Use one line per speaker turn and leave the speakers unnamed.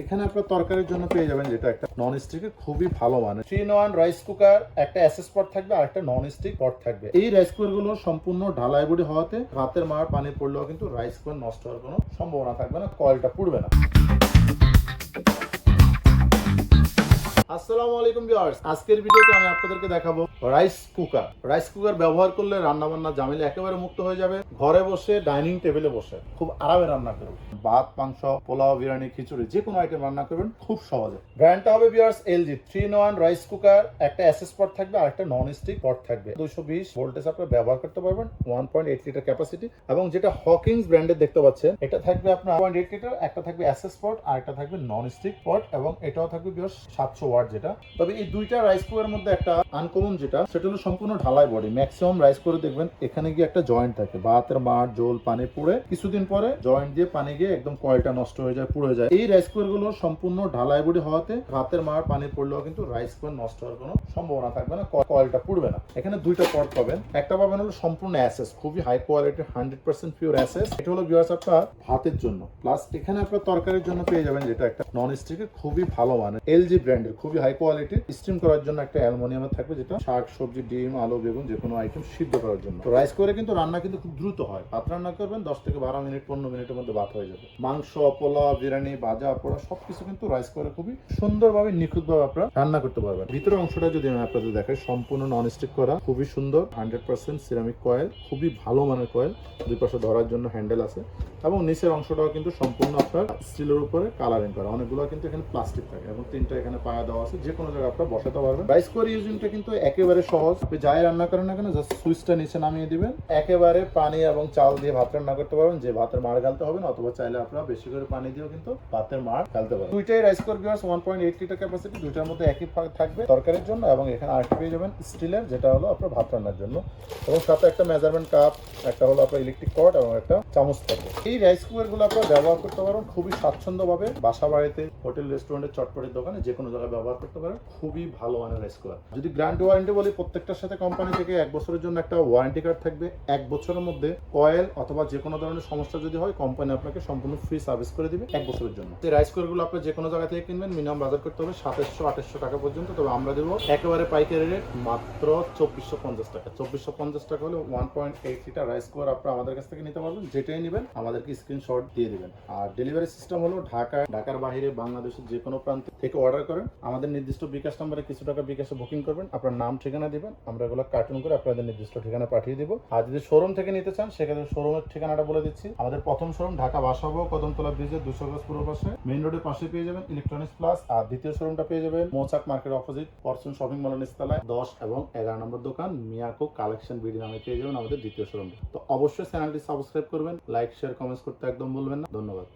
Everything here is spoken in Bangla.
এখানে আপনার তরকারির জন্য পেয়ে যাবেন যেটা একটা নন স্টিকের খুবই ভালো মানে three in one rice cooker একটা অ্যাসেস পট থাকবে আর একটা নন স্টিক পট থাকবে। এই রাইস কুকারগুলো সম্পূর্ণ ঢালাই বডি হওয়াতে ভাতের মার পানি পড়লেও কিন্তু রাইস কুকার নষ্ট হওয়ার কোনো সম্ভাবনা থাকবে না কয়েলটা পুড়বে না। আসসালামু আলাইকুম ভিউয়ার্স। আজকের ভিডিওতে আমি আপনাদেরকে দেখাবো রাইস কুকার রাইস কুকার ব্যবহার করলে রান্না বান্না জামিলে একেবারে মুক্ত হয়ে যাবে। ঘরে বসে ডাইনিং টেবিলে বসে খুব আরামে রান্না করুন। ভাত, মাংস, পোলাও, বিরিয়ানি, খিচুড়ি, যে কোনো আইটেম রান্না করবেন খুব সহজে। ব্র্যান্ডটা হবে viewers LG three in one rice cooker একটা এসএস পট থাকবে আর একটা নন স্টিক পট থাকবে। দুশো বিশ ভোল্টেজ আপনার ব্যবহার করতে পারবেন one point eight litre capacity এবং যেটা হকিংস ব্র্যান্ডের দেখতে পাচ্ছেন, এটা থাকবে আপনার পয়েন্ট এইট লিটার একটা থাকবে এসএস পট আর একটা থাকবে নন স্টিক পট এবং এটাও থাকবে বিয়ার সাতশো ওয়াট যেটা, তবে এই দুইটা রাইস কুকারের মধ্যে একটা আনকমন যেটা, সেটা হলো সম্পূর্ণ ঢালাই বডি ম্যাক্সিমাম রাইস করে দেখবেন এখানে গিয়ে একটা জয়েন্ট থাকে, ভাতের মাঠ জল পানি পুড়ে কিছুদিন পরে জয়েন্ট দিয়ে পানি গিয়ে একদম কয়েলটা নষ্ট হয়ে যায়, পুড়ে যায়। এই রাইস কুকারগুলো সম্পূর্ণ ঢালাই বডি হওয়াতে ভাতের মাঠ পানি পড়লেও কিন্তু রাইস কুকার নষ্ট হওয়ার কোনো সম্ভাবনা থাকবে না কয়েলটা পুড়বে না। এখানে দুইটা পট পাবেন। একটা পাবেন হলো সম্পূর্ণ অ্যাসেস খুবই high quality hundred percent pure SS এটা হলো বিয়ার্স আপনার ভাতের জন্য। প্লাস এখানে আপনার তরকারির জন্য পেয়ে যাবেন যেটা একটা নন স্টিকের খুবই ভালো মানে এলজি ব্র্যান্ডের খুবই হাই কোয়ালিটি স্টিম করার জন্য একটা অ্যালুমিনিয়ামের থাকবে যেটা শাক, সবজি, ডিম, আলু, বেগুন যে কোনো আইটেম সিদ্ধ করার জন্য। রাইস করে কিন্তু রান্না কিন্তু খুব দ্রুত হয়। ভাত রান্না করবেন, দশ থেকে বারো মিনিট, পনেরো মিনিটের মধ্যে ভাত হয়ে যাবে। মাংস, পোলাও, বিরিয়ানি, ভাজা, পোড়া সবকিছু কিন্তু রাইস করে খুবই সুন্দরভাবে, নিখুঁতভাবে আপনারা রান্না করতে পারবেন। ভিতরের অংশটা যদি আমি আপনাদের দেখাই, সম্পূর্ণ নন স্টিক করা, খুবই সুন্দর হান্ড্রেড পার্সেন্ট সিরামিক কয়েল খুবই ভালো মানের কয়েল দুই পাশে ধরার জন্য হ্যান্ডেল আছে। এবং নিচের অংশটাও কিন্তু সম্পূর্ণ আপনার স্টিলের উপরে কালারিং করা। অনেকগুলো কিন্তু এখানে প্লাস্টিক থাকে এবং তিনটা এখানে পায়া দেওয়া আছে, যে কোনো জায়গায় আপনারা বসাতে পারবেন। রাইস কুকার ইউজিংটা কিন্তু একেবারে সহজ। যাই রান্না করেন না কেন জাস্ট সুইচটা নিচে নামিয়ে দিবেন। একেবারে পানি এবং চাল দিয়ে ভাত রান্না করতে পারবেন। যে ভাতের মার গালতে হবে না, অথবা চাইলে আপনারা বেশি করে পানি দিয়েও কিন্তু ভাতের মার গালতে পারবেন। দুইটাই rice cooker gas one point eight litre capacity দুইটার মধ্যে একই থাকবে তরকারির জন্য, এবং এখানে আরেকটা পেয়ে যাবেন স্টিলের, যেটা হলো আপনার ভাত রান্নার জন্য। এবং সাথে একটা মেজারমেন্ট কাপ একটা হলো আপনার ইলেকট্রিক কট এবং একটা চামচ থাকবে। এই রাইস কুকারগুলো আপনারা ব্যবহার করতে পারেন খুবই স্বাচ্ছন্দ্যভাবে। বাসা বাড়িতে হোটেল রেস্টুরেন্টের চটপটের দোকানে, যে কোনো জায়গায় ব্যবহার করতে পারেন। খুবই ভালো মানের রাইস কুকার যদি গ্রান্ড ওয়ারেন্টি বলি প্রত্যেকটার সাথে কোম্পানি থেকে এক বছরের জন্য একটা ওয়ারেন্টি কার্ড থাকবে। এক বছরের মধ্যে কয়েল অথবা যে কোনো ধরনের সমস্যা যদি হয় কোম্পানি আপনাকে সম্পূর্ণ ফ্রি সার্ভিস করে দিবে এক বছরের জন্য। এই রাইস কুকারগুলো আপনি যে কোনো জায়গা থেকে কিনবেন মিনিমাম বাজার করতে হবে সাতাশশো আঠাশশো টাকা পর্যন্ত। তবে আমরা দেবো একেবারে পাইকারি রেট মাত্র চব্বিশশো পঞ্চাশ টাকা। চব্বিশশো পঞ্চাশ টাকা হলে one point eight litre rice cooker আপনারা আমাদের কাছ থেকে নিতে পারবেন। যেটাই নেবেন আমাদেরকে স্ক্রিনশট দিয়ে দিবেন। আর ডেলিভারি সিস্টেম হলো ঢাকা ঢাকার বাইরে বাংলাদেশের যে কোনো প্রান্ত থেকে অর্ডার করেন। আমাদের নির্দিষ্ট বিকাশ নাম্বারে কিছু টাকা বিকাশে বুকিং করবেন, আপনার নাম, ঠিকানা দিবেন, আমরা এগুলো কার্টুন করে আপনাদের নির্দিষ্ট ঠিকানা পাঠিয়ে দিব। আর যদি শোরুম থেকে নিতে চান, সেক্ষেত্রে শোরুমের ঠিকানাটা বলে দিচ্ছি। আমাদের প্রথম শোরুম ঢাকা বাসাবো, কদমতলা ব্রিজের দুশো গজ পূর্ব পাশে। মেইন রোডের পাশে পেয়ে যাবেন ইলেকট্রনিক্স প্লাস আর দ্বিতীয় শোরুমটা পেয়ে যাবেন Mouchak market opposite Fortune shopping মলের নিচতলায় দশ এবং এগারো নম্বর দোকান, মিয়াকো কালেকশন বিডি নামে পেয়ে যাবেন আমাদের দ্বিতীয় শোরুমটা তো অবশ্যই চ্যানেলটি সাবস্ক্রাইব করবেন লাইক শেয়ার কমেন্টস করতে একদম বলবেন না। ধন্যবাদ।